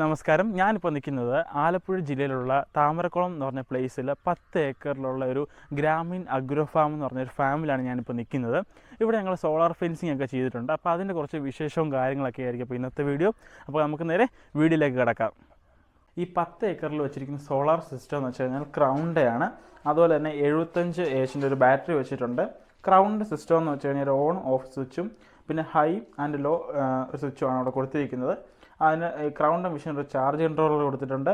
നമസ്കാരം. ഞാനിപ്പോൾ നിൽക്കുന്നത് ആലപ്പുഴ ജില്ലയിലുള്ള താമരക്കുളം എന്ന് പറഞ്ഞ പ്ലേസിൽ പത്ത് ഏക്കറിലുള്ള ഒരു ഗ്രാമീൺ അഗ്രോ ഫാം എന്ന് പറഞ്ഞൊരു ഫാമിലാണ് ഞാനിപ്പോൾ നിൽക്കുന്നത്. ഇവിടെ ഞങ്ങൾ സോളാർ ഫെൻസിങ് ഒക്കെ ചെയ്തിട്ടുണ്ട്. അപ്പോൾ അതിന്റെ കുറച്ച് വിശേഷവും കാര്യങ്ങളൊക്കെ ആയിരിക്കും അപ്പോൾ ഇന്നത്തെ വീഡിയോ അപ്പോൾ നമുക്ക് നേരെ വീഡിയോയിലേക്ക് കിടക്കാം. ഈ പത്ത് ഏക്കറിൽ വെച്ചിരിക്കുന്ന സോളാർ സിസ്റ്റം എന്ന് വെച്ച് കഴിഞ്ഞാൽ ക്രൗണ്ടയാണ് അതുപോലെ തന്നെ എഴുപത്തഞ്ച് ഏച്ചിന്റെ ഒരു ബാറ്ററി വെച്ചിട്ടുണ്ട്. ക്രൗണ്ട് സിസ്റ്റം എന്ന് വെച്ച് കഴിഞ്ഞാൽ ഓൺ ഓഫ് സ്വിച്ചും പിന്നെ ഹൈ ആൻഡ് ലോ സ്വിച്ചും ആണ് അവിടെ കൊടുത്തിരിക്കുന്നത്. അതിന് ക്രൗണ്ട് മെഷീൻ ഒരു ചാർജ് കൺട്രോളർ കൊടുത്തിട്ടുണ്ട്.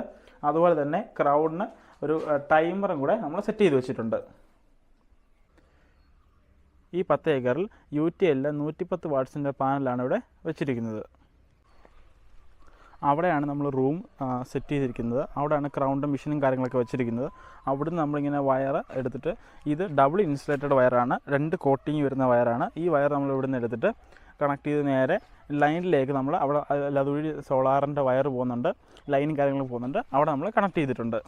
അതുപോലെ തന്നെ ക്രൗഡിന് ഒരു ടൈമറും കൂടെ നമ്മൾ സെറ്റ് ചെയ്ത് വെച്ചിട്ടുണ്ട്. ഈ പത്ത് ഏക്കറിൽ യു ടി എല്ലിൽ നൂറ്റിപ്പത്ത് വാട്ട്സിന്റെ പാനലാണ് ഇവിടെ വെച്ചിരിക്കുന്നത്. അവിടെയാണ് നമ്മൾ റൂം സെറ്റ് ചെയ്തിരിക്കുന്നത്. അവിടെയാണ് ക്രൗണ്ടും മെഷീനും കാര്യങ്ങളൊക്കെ വെച്ചിരിക്കുന്നത്. അവിടുന്ന് നമ്മളിങ്ങനെ വയർ എടുത്തിട്ട് ഇത് ഡബിൾ ഇൻസുലേറ്റഡ് വയറാണ്. രണ്ട് കോട്ടിങ് വരുന്ന വയറാണ്. ഈ വയർ നമ്മൾ ഇവിടുന്ന് എടുത്തിട്ട് കണക്ട് ചെയ്ത് നേരെ ലൈനിലേക്ക് നമ്മൾ അവിടെ അതുവഴി സോളാറിന്റെ വയർ പോകുന്നുണ്ട് ലൈനും കാര്യങ്ങളും പോകുന്നുണ്ട് അവിടെ നമ്മൾ കണക്ട് ചെയ്തിട്ടുണ്ട്.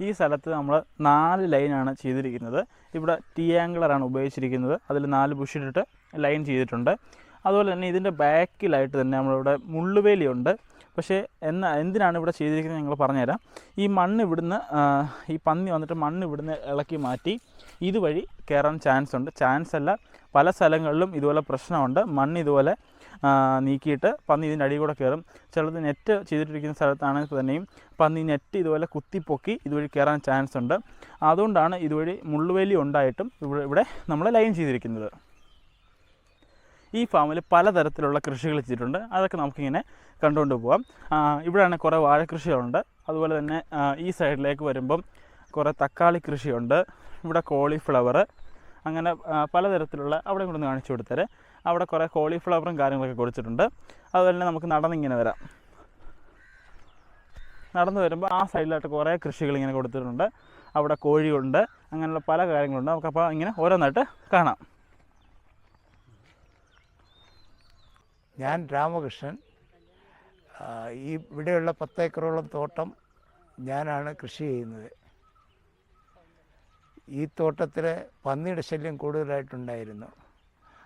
ഈ സ്ഥലത്ത് നമ്മൾ നാല് ലൈനാണ് ചെയ്തിരിക്കുന്നത്. ഇവിടെ ടി ആംഗിളറാണ് ഉപയോഗിച്ചിരിക്കുന്നത്. അതിൽ നാല് ബുഷിട്ടിട്ട് ലൈൻ ചെയ്തിട്ടുണ്ട്. അതുപോലെ തന്നെ ഇതിന്റെ ബാക്കിലായിട്ട് തന്നെ നമ്മളിവിടെ മുള്ളുവേലിയുണ്ട്. പക്ഷേ എന്നാ എന്തിനാണ് ഇവിടെ ചെയ്തിരിക്കുന്നത് ഞങ്ങൾ പറഞ്ഞുതരാം. ഈ മണ്ണ് ഇവിടുന്ന് ഈ പന്നി വന്നിട്ട് മണ്ണ് ഇവിടുന്ന് ഇളക്കി മാറ്റി ഇതുവഴി കയറാൻ ചാൻസ് ഉണ്ട്. ചാൻസ് അല്ല പല സ്ഥലങ്ങളിലും ഇതുപോലെ പ്രശ്നമുണ്ട്. മണ്ണ് ഇതുപോലെ നീക്കിയിട്ട് പന്നി ഇതിന്റെ അടിയിൽ കൂടെ കയറും. ചിലത് നെറ്റ് ചെയ്തിട്ടിരിക്കുന്ന സ്ഥലത്താണെങ്കിൽ തന്നെയും പന്നി നെറ്റ് ഇതുപോലെ കുത്തിപ്പൊക്കി ഇതുവഴി കയറാൻ ചാൻസ് ഉണ്ട്. അതുകൊണ്ടാണ് ഇതുവഴി മുള്ളുവേലി ഉണ്ടായിട്ടും ഇവിടെ ഇവിടെ നമ്മൾ ലൈൻ ചെയ്തിരിക്കുന്നത്. ഈ ഫാമിൽ പലതരത്തിലുള്ള കൃഷികൾ ചെയ്തിട്ടുണ്ട്. അതൊക്കെ നമുക്കിങ്ങനെ കണ്ടുകൊണ്ട് ആ, ഇവിടെയാണ് കുറേ വാഴക്കൃഷികളുണ്ട് അതുപോലെ തന്നെ ഈ സൈഡിലേക്ക് വരുമ്പം കുറേ തക്കാളി കൃഷിയുണ്ട്. ഇവിടെ കോളിഫ്ലവർ അങ്ങനെ പലതരത്തിലുള്ള അവിടെ കൊണ്ട് കാണിച്ചു കൊടുത്തരെ. അവിടെ കുറേ കോളിഫ്ലവറും കാര്യങ്ങളൊക്കെ കൊടുത്തിട്ടുണ്ട്. അതുപോലെ തന്നെ നമുക്ക് നടന്നിങ്ങനെ വരാം. നടന്നു വരുമ്പോൾ ആ സൈഡിലായിട്ട് കുറേ കൃഷികൾ ഇങ്ങനെ കൊടുത്തിട്ടുണ്ട്. അവിടെ കോഴിയുണ്ട്. അങ്ങനെയുള്ള പല കാര്യങ്ങളുണ്ട്. നമുക്കപ്പോൾ ഇങ്ങനെ ഓരോന്നായിട്ട് കാണാം. ഞാൻ രാമകൃഷ്ണൻ ഈ ഇവിടെയുള്ള പത്തേക്കറോളം തോട്ടം ഞാനാണ് കൃഷി ചെയ്യുന്നത്. ഈ തോട്ടത്തിൽ പന്നിയുടെ ശല്യം കൂടുതലായിട്ടുണ്ടായിരുന്നു.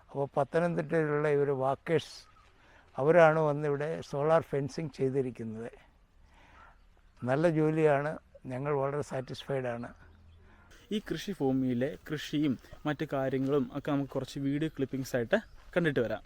അപ്പോൾ പത്തനംതിട്ടയിലുള്ള ഇവർ വാക്കേഴ്സ് അവരാണ് വന്നിവിടെ സോളാർ ഫെൻസിങ് ചെയ്തിരിക്കുന്നത്. നല്ല ജോലിയാണ് ഞങ്ങൾ വളരെ സാറ്റിസ്ഫൈഡ് ആണ്. ഈ കൃഷി ഭൂമിയിലെ കൃഷിയും മറ്റു കാര്യങ്ങളും ഒക്കെ നമുക്ക് കുറച്ച് വീഡിയോ ക്ലിപ്പിംഗ്സ് ആയിട്ട് കണ്ടിട്ട് വരാം.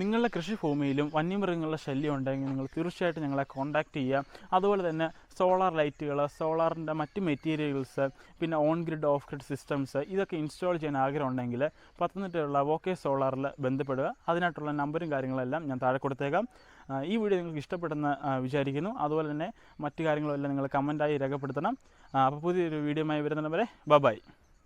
നിങ്ങളുടെ കൃഷിഭൂമിയിലും വന്യമൃഗങ്ങളുടെ ശല്യം ഉണ്ടെങ്കിൽ നിങ്ങൾ തീർച്ചയായിട്ടും ഞങ്ങളെ കോൺടാക്റ്റ് ചെയ്യാം അതുപോലെ തന്നെ സോളാർ ലൈറ്റുകൾ സോളാറിന്റെ മറ്റ് മെറ്റീരിയൽസ് പിന്നെ on grid off grid systems ഇതൊക്കെ ഇൻസ്റ്റാൾ ചെയ്യാൻ ആഗ്രഹം ഉണ്ടെങ്കിൽ പത്തനംതിട്ടയുള്ള വോക്കെ സോളാറിൽ ബന്ധപ്പെടുക. അതിനായിട്ടുള്ള നമ്പറും കാര്യങ്ങളെല്ലാം ഞാൻ താഴെ കൊടുത്തേക്കാം. ഈ വീഡിയോ നിങ്ങൾക്ക് ഇഷ്ടപ്പെടുന്ന വിചാരിക്കുന്നു. അതുപോലെ തന്നെ മറ്റു കാര്യങ്ങളെല്ലാം നിങ്ങൾ കമന്റായി രേഖപ്പെടുത്തണം. അപ്പോൾ പുതിയൊരു വീഡിയോയുമായി വരുന്ന ബൈ